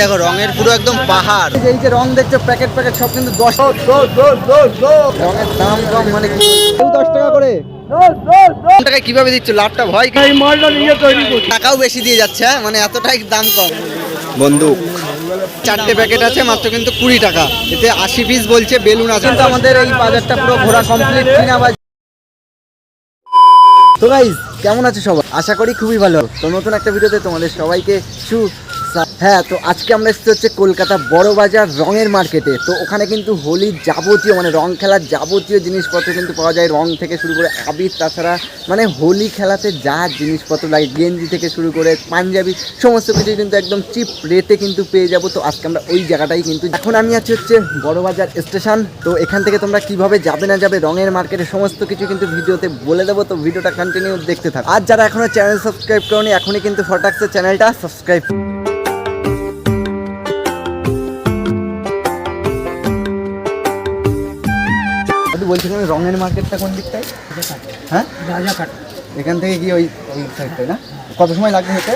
দেখো রঙের পুরো একদম পাহাড়। এই যে রং দেখছ প্যাকেট প্যাকেট সব কিন্তু দশ রঙের দাম কম মানে দশ টাকা করে? টাকায় কীভাবে দিচ্ছ? লাভটা ভয়? টাকাও বেশি দিয়ে যাচ্ছে হ্যাঁ? মানে এতটাই দাম কম। বন্দুক। চারটে প্যাকেট আছে মাত্র কিন্তু কুড়ি টাকা। এতে আশি পিস বলছে বেলুন আছে। কিন্তু আমাদের এই বাজারটা পুরো ঘোরা কমপ্লিট কিনা বাজার তো গাইজ কেমন আছে সবাই? আশা করি খুবই ভালো। তো নতুন একটা ভিডিওতে তোমাদের সবাইকে সু হ্যাঁ তো আজকে আমরা এসেছি হচ্ছে কলকাতা বড় বাজার রঙের মার্কেটে তো ওখানে কিন্তু হোলির যাবতীয় মানে রং খেলার যাবতীয় জিনিসপত্র কিন্তু পাওয়া যায়। রং থেকে শুরু করে আবির, তাছাড়া মানে হোলি খেলাতে যা জিনিসপত্র লাগে, গেঞ্জি থেকে শুরু করে পাঞ্জাবি, সমস্ত কিছু কিন্তু একদম চিপ রেটে কিন্তু পেয়ে যাব। তো আজকে আমরা ওই জায়গাটাই কিন্তু এখন আমি আছি হচ্ছে বড় বাজার স্টেশন তো এখান থেকে তোমরা কীভাবে যাবে না যাবে, রঙের মার্কেটে সমস্ত কিছু কিন্তু ভিডিওতে বলে দেবো। তো ভিডিওটা কন্টিনিউ দেখতে থাকো। আর যারা এখনও চ্যানেল সাবস্ক্রাইব করনি, এখনই কিন্তু ফটাক্সের চ্যানেলটা সাবস্ক্রাইব একটু বলছিলাম রঙের মার্কেটটা কোন দিকটায়? হ্যাঁ? রাজাঘাট। এখান থেকে গিয়ে ওই ওই সাইডটায় না? কত সময় লাগবে হেঁটে?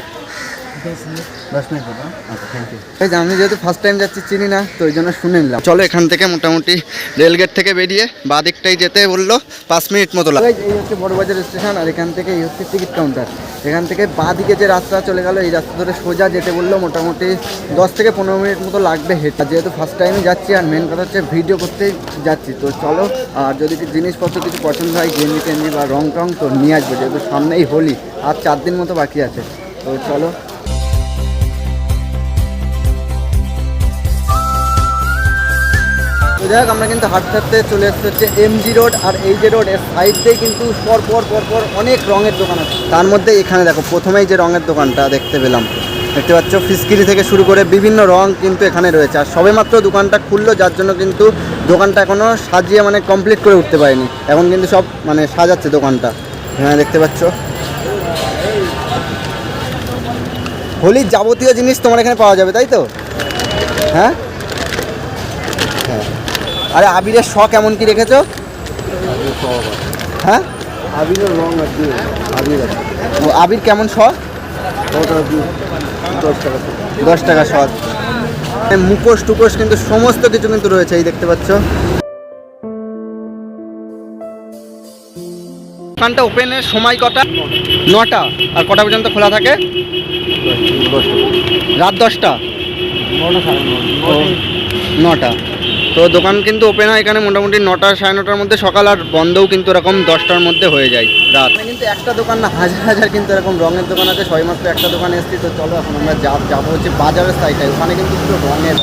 দশ মিনিট। আচ্ছা থ্যাংক ইউ আমি যেহেতু ফার্স্ট টাইম যাচ্ছি চিনি না তো ওই জন্য শুনে নিলাম। চলো এখান থেকে মোটামুটি রেলগেট থেকে বেরিয়ে বাঁ দিকটাই যেতে বলল পাঁচ মিনিট মতো লাগে এই হচ্ছে বড়বাজার স্টেশন আর এখান থেকে এই হচ্ছে টিকিট কাউন্টার এখান থেকে বাঁ দিকে যে রাস্তা চলে গেল, এই রাস্তা ধরে সোজা যেতে বলল, মোটামুটি দশ থেকে পনেরো মিনিট মতো লাগবে হেঁটে। যেহেতু ফার্স্ট টাইমে যাচ্ছি, আর মেন কথা হচ্ছে ভিডিও করতেই যাচ্ছি। তো চলো, আর যদি জিনিসপত্র কিছু পছন্দ হয়, গেঞ্জি টেঞ্জি বা রং টং, তো নিয়ে আসব, যেহেতু সামনেই হোলি, আর চার দিন মতো বাকি আছে। তো চলো তো যাই হোক, আমরা কিন্তু হাঁটতে হাঁটতে চলে এসেছি হচ্ছে এমজি রোড আর এই যে রোডের সাইড দিয়ে কিন্তু পর পর পর পর অনেক রঙের দোকান আছে। তার মধ্যে এখানে দেখো, প্রথমেই যে রঙের দোকানটা দেখতে পেলাম। দেখতে পাচ্ছ, ফিসকিরি থেকে শুরু করে বিভিন্ন রং কিন্তু এখানে রয়েছে। আর সবেমাত্র দোকানটা খুললো, যার জন্য কিন্তু দোকানটা এখনও সাজিয়ে মানে কমপ্লিট করে উঠতে পারেনি। এখন কিন্তু সব মানে সাজাচ্ছে দোকানটা। এখানে দেখতে পাচ্ছ। হোলির যাবতীয় জিনিস তোমার এখানে পাওয়া যাবে, তাই তো? হ্যাঁ? আরে আবিরের শখ কেমন কি রেখেছো? হ্যাঁ? আবিরের রং আবির। আবির কেমন শখ? দশ টাকা শখ। মুখোশ টুকোশ কিন্তু সমস্ত কিছু কিন্তু রয়েছে এই দেখতে পাচ্ছ। দোকানটা ওপেনের সময় কটা? নটা। আর কটা পর্যন্ত খোলা থাকে? রাত দশটা? ও, নটা। তো দোকান কিন্তু ওপেন হয় এখানে মোটামুটি নটা সাড়ে নটার মধ্যে সকাল আর বন্ধও কিন্তু এরকম দশটার মধ্যে হয়ে যায় রাত। কিন্তু একটা দোকান না, হাজার হাজার কিন্তু এরকম রঙের দোকান আছে সবাই মাত্র একটা দোকানে এসেছি, তো চলো এখন আমরা যাব যাব হচ্ছে বাজারের সাইডে ওখানে কিন্তু পুরো রঙের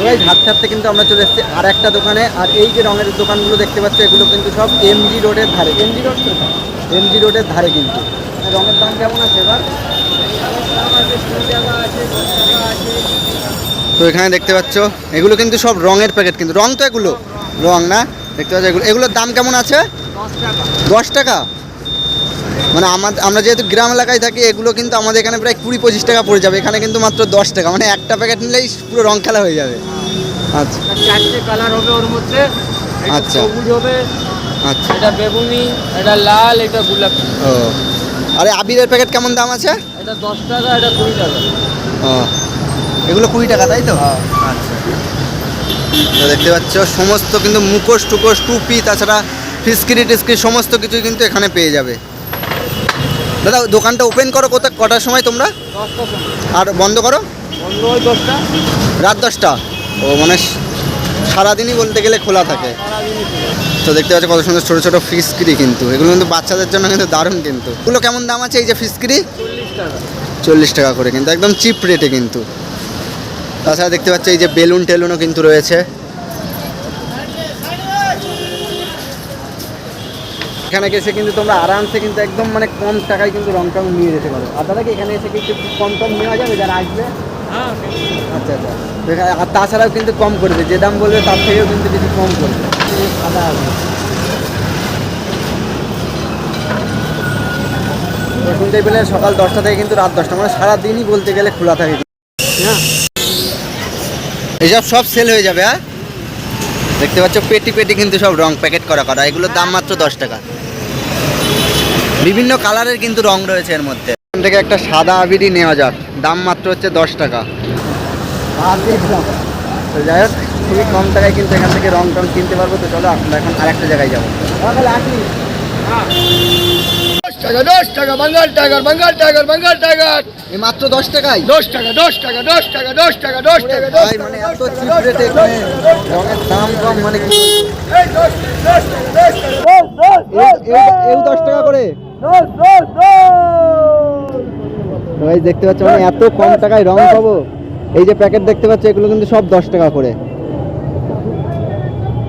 ওই হাঁটতে হাঁটতে কিন্তু আমরা চলে এসেছি আর একটা দোকানে। আর এই যে রঙের দোকানগুলো দেখতে পাচ্ছ, এগুলো কিন্তু সব এমজি রোডের ধারে। এমজি রোড এমজি রোডের ধারে কিন্তু। রঙের দাম কেমন আছে এবার? তো এখানে দেখতে পাচ্ছ এগুলো কিন্তু সব রঙের প্যাকেট কিন্তু রং তো এগুলো রং না? দেখতে পাচ্ছ এগুলো এগুলোর দাম কেমন আছে? দশ টাকা। মানে আমাদের আমরা যেহেতু গ্রাম এলাকায় থাকি এগুলো কিন্তু আমাদের এখানে প্রায় কুড়ি পঁচিশ টাকা পড়ে যাবে এখানে কিন্তু মাত্র দশ টাকা। মানে একটা প্যাকেট নিলেই পুরো রং খেলা হয়ে যাবে। আচ্ছা। চারটে কালার হবে ওর মধ্যে। আচ্ছা। সবুজ হবে। আচ্ছা। এটা বেগুনি এটা লাল এটা গোলাপি। ও। আরে আবিরের প্যাকেট কেমন দাম আছে? এটা দশ টাকা এটা কুড়ি টাকা। ও। এগুলো কুড়ি টাকা তাই তো? আচ্ছা। তো দেখতে পাচ্ছ সমস্ত কিন্তু মুখোশ টুকোশ টুপি তাছাড়া ফিসকিরি টিসকিরি সমস্ত কিছুই কিন্তু এখানে পেয়ে যাবে। দাদা দোকানটা ওপেন করো কোথা কটার সময় তোমরা? আর বন্ধ করো? হয় রাত দশটা। ও মানে সারাদিনই বলতে গেলে খোলা থাকে। তো দেখতে পাচ্ছ কত সুন্দর ছোটো ছোটো ফিসকিরি কিন্তু। এগুলো কিন্তু বাচ্চাদের জন্য কিন্তু দারুণ কিন্তু। এগুলো কেমন দাম আছে এই যে ফিসকিরি? চল্লিশ টাকা। করে কিন্তু একদম চিপ রেটে কিন্তু। তাছাড়া দেখতে পাচ্ছ এই যে বেলুন টেলুনও কিন্তু রয়েছে। এখানে এসে কিন্তু তোমরা আরামসে কিন্তু একদম মানে কম টাকায় কিন্তু রং টং নিয়ে যেতে পারো। আর দাদা কি এখানে এসে কি একটু কম টম নেওয়া যাবে যারা আসবে? হ্যাঁ। আচ্ছা আচ্ছা। এখানে- আর তাছাড়াও কিন্তু কম করবে। যে দাম বলবে তার থেকেও কিন্তু কিছু কম করবে। সাদা আছে তো শুনতেই পেলে সকাল দশটা থেকে কিন্তু রাত দশটা। মানে সারাদিনই বলতে গেলে খোলা থাকে। হ্যাঁ। এসব সব সেল হয়ে যাবে হ্যাঁ? দেখতে পাচ্ছ, পেটি পেটি কিন্তু সব রং প্যাকেট করা করা। এগুলোর দাম মাত্র দশ টাকা। বিভিন্ন কালারের কিন্তু রং রয়েছে এর মধ্যে। এখান থেকে একটা সাদা আবিরই নেওয়া যাক। দাম মাত্র হচ্ছে দশ টাকা। যাই হোক, খুবই কম টাকায় কিন্তু এখান থেকে রং টং কিনতে পারব। তো চলো, আমরা এখন আর একটা জায়গায় যাব। টাকা দশ টাকা Bengal tiger Bengal tiger Bengal tiger এই মাত্র দশ টাকায় দশ টাকা দশ টাকা দশ টাকা দশ টাকা দশ টাকা ভাই মানে এত চিপ রেটে রঙের দাম কম মানে কি এও দশ টাকা করে ভাই দেখতে পাচ্ছ মানে এত কম টাকায় রং পাবো এই যে প্যাকেট দেখতে পাচ্ছ এগুলো কিন্তু সব দশ টাকা করে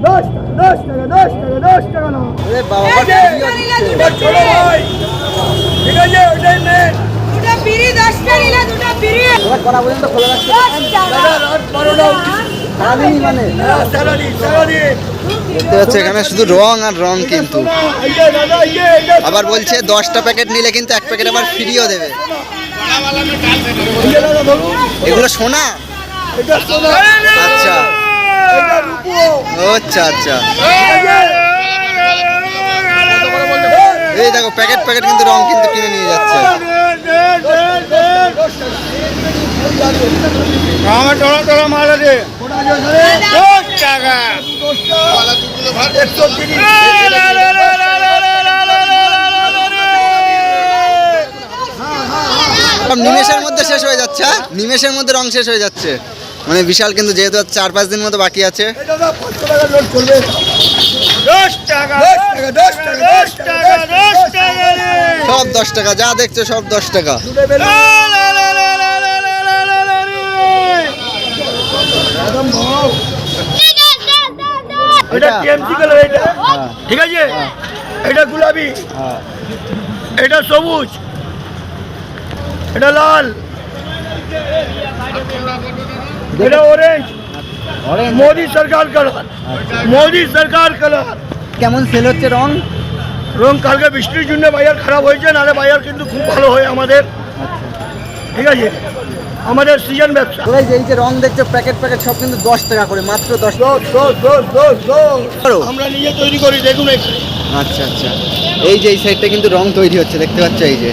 দশ টাকা দশ টাকা দশ টাকা দশ টাকা না ঠিক আছে ওটাই মেন দুটো বিড়ি দশটা নিলে দুটো বিড়ি করা পর্যন্ত খোলা রাখছে? দশ টাকা দাদা রাত বারোটা। অবধি সারাদিনই মানে? হ্যাঁ, দেখতে পাচ্ছ এখানে শুধু রং আর রং কিন্তু। আবার বলছে দশটা প্যাকেট নিলে কিন্তু এক প্যাকেট আবার ফ্রিও দেবে। এগুলো সোনা? আচ্ছা। আচ্ছা আচ্ছা। আছে? এই দেখো প্যাকেট প্যাকেট কিন্তু রং কিন্তু কিনে নিয়ে যাচ্ছে। আমার টলা টলা মাল আছে দশ টাকা। নিমেষের মধ্যে শেষ হয়ে যাচ্ছে হ্যাঁ? নিমেষের মধ্যে রং শেষ হয়ে যাচ্ছে। মানে বিশাল কিন্তু যেহেতু আর চার পাঁচ দিন মতো বাকি আছে। দশ টাকা দশ টাকা দশ টাকা সব দশ টাকা যা দেখছ সব দশ টাকা। এটা এটা? এটা। হ্যাঁ, ঠিক আছে? এটা গোলাপি। হ্যাঁ। এটা সবুজ। এটা লাল। এটা অরেঞ্জ? মোদি সরকার কালার আচ্ছা। মোদি সরকার কালার কেমন সেল হচ্ছে রং? রং কালকে বৃষ্টির জন্য বাজার খারাপ হয়েছে নাহলে বাজার কিন্তু খুব ভালো হয় আমাদের। ঠিক আছে? আমাদের সিজন ব্যবসা। এই যে রং দেখছ প্যাকেট প্যাকেট সব কিন্তু দশ টাকা করে মাত্র দশ। আমরা নিজে তৈরি করি দেখুন আচ্ছা আচ্ছা। এই যে এই সাইডটা কিন্তু রং তৈরি হচ্ছে দেখতে পাচ্ছ এই যে।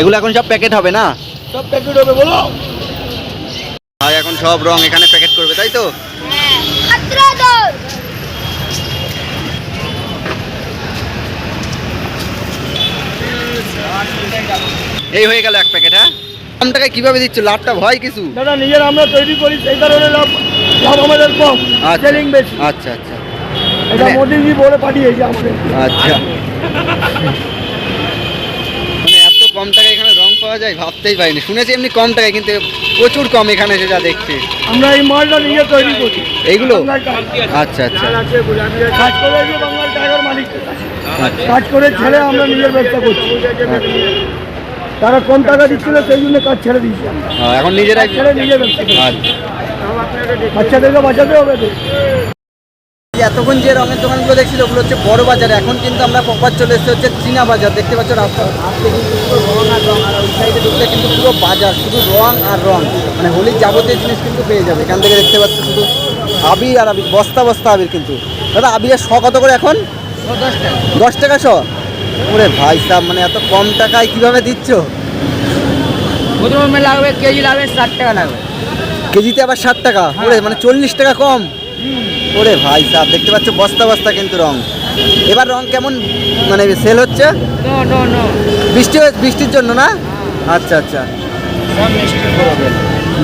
এগুলো এখন সব প্যাকেট হবে না? সব প্যাকেট হবে বলো। ভাই এখন সব রং এখানে প্যাকেট করবে তাই তো? এই হয়ে গেল এক প্যাকেট হ্যাঁ? কম টাকায় কীভাবে দিচ্ছ? লাভটা ভয় কিছু? দাদা নিজের আমরা তৈরি করি সেই কারণে লাভ লাভ আমাদের কম আচ্ছা। সেলিং বেশি। আচ্ছা আচ্ছা। এটা মানে- মোদিজি বলে পাঠিয়েছে আমাদের আচ্ছা। মানে এত কম টাকায় এখানে রং পাওয়া যায় ভাবতেই পারিনি। শুনেছি এমনি কম টাকায় কিন্তু প্রচুর কম এখানে এসে যা দেখছি। আমরা এই মালটা নিজে তৈরি করি। এইগুলো? আচ্ছা আচ্ছা। কাজ করে এই যে বাঙ্গাল টাইগার মালিকের কাছে। কাজ করে ছেড়ে আমরা নিজের ব্যবসা করছি। তারা কম টাকা দিচ্ছিল সেই জন্য কাজ ছেড়ে দিয়েছি। হ্যাঁ, এখন নিজেরাই কাজ ছেড়ে নিজের ব্যবসা আচ্ছা। বাচ্চাদেরকে বাঁচাতে হবে। তো এতক্ষণ যে রঙের দোকানগুলো দেখছিল ওগুলো হচ্ছে বড় বাজার। এখন কিন্তু আমরা প্রপার চলে এসেছি হচ্ছে চীনা বাজার। দেখতে পাচ্ছ রাস্তা আসতে কিন্তু পুরো রং আর রং আর ওই সাইডে ঢুকলে কিন্তু পুরো বাজার শুধু রং আর রং। মানে হোলির যাবতীয় জিনিস কিন্তু পেয়ে যাবে। এখান থেকে দেখতে পাচ্ছ শুধু আবির আর আবির বস্তা বস্তা আবির কিন্তু। দাদা আবিরের শ কত করে এখন? দশ টাকা। শ? ওরে ভাই সাহ মানে এত কম টাকায় কীভাবে দিচ্ছ? প্রথমে লাগবে কেজি লাগবে ষাট টাকা লাগবে। কেজিতে আবার ষাট টাকা? ওরে মানে চল্লিশ টাকা কম? ওরে ভাই সাহ দেখতে পাচ্ছ বস্তা বস্তা কিন্তু রং। এবার রং কেমন মানে সেল হচ্ছে? বৃষ্টি বৃষ্টির জন্য না? আচ্ছা আচ্ছা। করবেন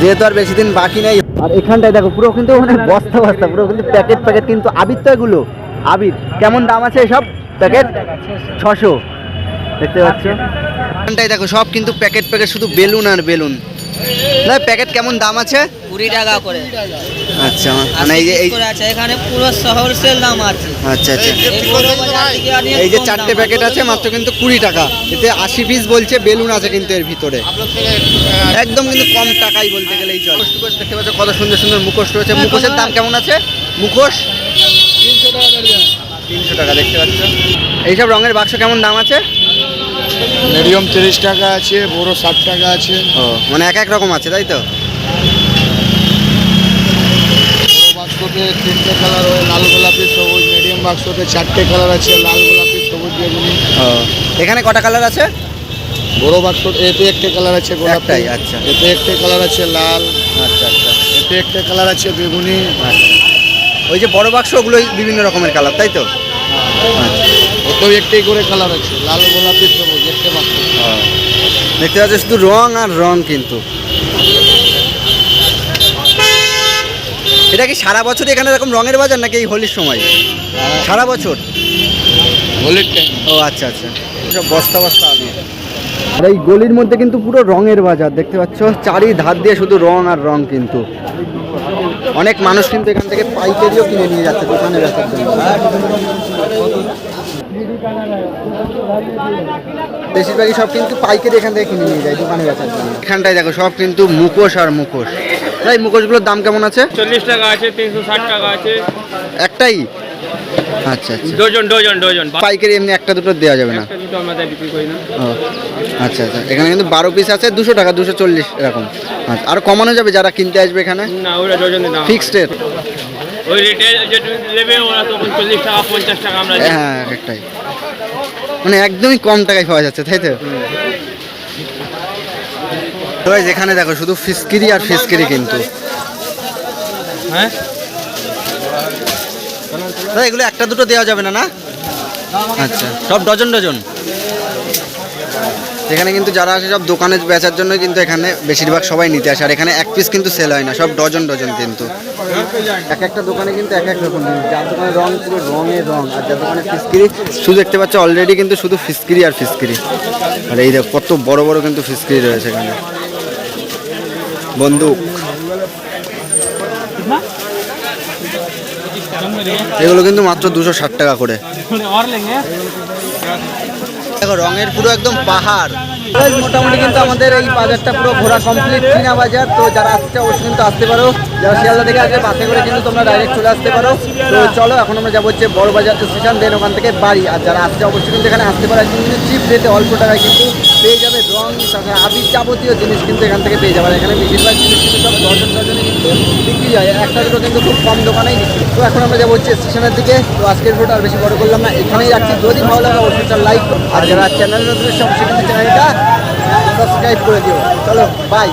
যেহেতু আর বেশি দিন বাকি নেই আর এখানটায় দেখো পুরো কিন্তু মানে বস্তা বস্তা পুরো কিন্তু প্যাকেট প্যাকেট কিন্তু এগুলো। আবির কেমন দাম আছে সব প্যাকেট? ছশো। দেখতে পাচ্ছ? এখানটায় দেখো সব কিন্তু প্যাকেট প্যাকেট শুধু বেলুন আর বেলুন। না প্যাকেট কেমন দাম আছে? কুড়ি টাকা করে। আচ্ছা মানে এই যে এই করে আছে এখানে পুরো শহর সেল দাম আছে। আচ্ছা আচ্ছা। এই যে চারটে প্যাকেট আছে মাত্র কিন্তু কুড়ি টাকা। এতে আশি পিস বলছে বেলুন আছে কিন্তু এর ভিতরে। একদম কিন্তু কম টাকাই বলতে গেলে এই চল মুখোশ দেখতে পাচ্ছ কত সুন্দর সুন্দর মুখোশ রয়েছে। মুখোশের দাম কেমন আছে? মুখোশ? তিনশো টাকা দেখতে পাচ্ছ। এইসব রঙের বাক্স কেমন দাম আছে? মিডিয়াম তিরিশ টাকা আছে বড় ষাট টাকা আছে। ও মানে এক এক রকম আছে তাই তো? বড় বাক্সতে তিনটে কালার হয় লাল গোলাপি সবুজ। মিডিয়াম বাক্সতে চারটে কালার আছে লাল গোলাপি সবুজ বেগুনি। ও এখানে কটা কালার আছে? বড় বাক্স এতে একটা কালার আছে গোলাপি। একটাই, আচ্ছা। এতে একটা কালার আছে লাল। আচ্ছা আচ্ছা। চারটে একটা কালার আছে বেগুনি। ওই যে বড় বাক্স ওগুলো বিভিন্ন রকমের কালার তাই তো? ওতেও একটাই করে কালার আছে লাল গোলাপি সবুজ একটা মাত্র। দেখতে পাচ্ছ শুধু রং আর রং কিন্তু। এটা কি সারা বছর এখানে এরকম রঙের বাজার নাকি এই হোলির সময়? সারা বছর? হোলির টাইম ও আচ্ছা আচ্ছা। সব বস্তা বস্তা আলু। আর এই গলির মধ্যে কিন্তু পুরো রঙের বাজার দেখতে পাচ্ছ? চারি ধার দিয়ে শুধু রং আর রং কিন্তু। অনেক মানুষ কিন্তু এখান থেকে পাইকারিও কিনে নিয়ে যাচ্ছে দোকানে বেচার জন্য বেশিরভাগই সব কিন্তু পাইকারি এখান থেকে কিনে নিয়ে যায় দোকানে বেচার জন্য এখানটায় দেখো সব কিন্তু মুখোশ আর মুখোশ। তাই মুখোশগুলোর দাম কেমন আছে? চল্লিশ টাকা আছে তিনশো ষাট টাকা আছে। একটাই? আচ্ছা আচ্ছা। Dozen dozen dozen. পাইকারি এমনি একটা দুটো দেওয়া যাবে না? আচ্ছা আচ্ছা। এখানে কিন্তু বারো পিস আছে দুশো টাকা দুশো চল্লিশ এরকম। আর কমানো যাবে যারা কিনতে আসবে এখানে? না ওরা দাম ফিক্সড রেট ওই রিটেল যেটা নেবে ওরা তখন চল্লিশ টাকা পঞ্চাশ টাকা আমরা হ্যাঁ একটাই। মানে একদমই কম টাকায় পাওয়া যাচ্ছে তাই তো? guys, এখানে দেখো শুধু ফিসকিরি আর ফিসকিরি কিন্তু। হ্যাঁ? এগুলো একটা দুটো দেওয়া যাবে না না? আচ্ছা সব ডজন ডজন? এখানে কিন্তু যারা আসে সব দোকানে বেচার জন্য কিন্তু এখানে বেশিরভাগ সবাই নিতে আসে। আর এখানে এক পিস কিন্তু সেল হয় না, সব ডজন ডজন কিন্তু। এক একটা দোকানে কিন্তু এক এক রকম যার দোকানে রং পুরো রঙের রং, আর যার দোকানে ফিসকিরি, শুধু দেখতে পাচ্ছ অলরেডি কিন্তু শুধু ফিসকিরি আর ফিসকিরি। আর এই দেখ, কত বড় বড় কিন্তু ফিসকিরি রয়েছে এখানে। বন্দুক। এগুলো কিন্তু মাত্র দুশো ষাট টাকা করে। দেখো রঙের পুরো একদম পাহাড়। মোটামুটি কিন্তু আমাদের এই বাজারটা পুরো ঘোরা কমপ্লিট চীনা বাজার। তো যারা আসতে অবশ্যই কিন্তু আসতে পারো। যারা শিয়ালদা থেকে আসবে, বাসে করে কিন্তু তোমরা ডাইরেক্ট চলে আসতে পারো। তো চলো, এখন আমরা যাব হচ্ছে বড় বাজার স্টেশন দেন ওখান থেকে বাড়ি। আর যারা আসছে, অবশ্যই কিন্তু এখানে আসতে পারো। কিন্তু চিপ রেটে অল্প টাকায় কিন্তু পেয়ে যাবে। রং তাছাড়া আবির যাবতীয় জিনিস কিন্তু এখান থেকে পেয়ে যাবে। এখানে বেশিরভাগ জিনিস কিন্তু সব ডজন ডজনে কিন্তু বিক্রি হয়। একটা দুটো কিন্তু খুব কম দোকানেই তো এখন আমরা যাব হচ্ছে স্টেশনের দিকে। তো আজকের ভিডিওটা আর বেশি বড় করলাম না। এখানেই রাখছি। যদি ভালো লাগে, অবশ্যই লাইক আর যারা চ্যানেল নতুন অবশ্যই কিন্তু চ্যানেলটা সাবস্ক্রাইব করে দিও। চলো বাই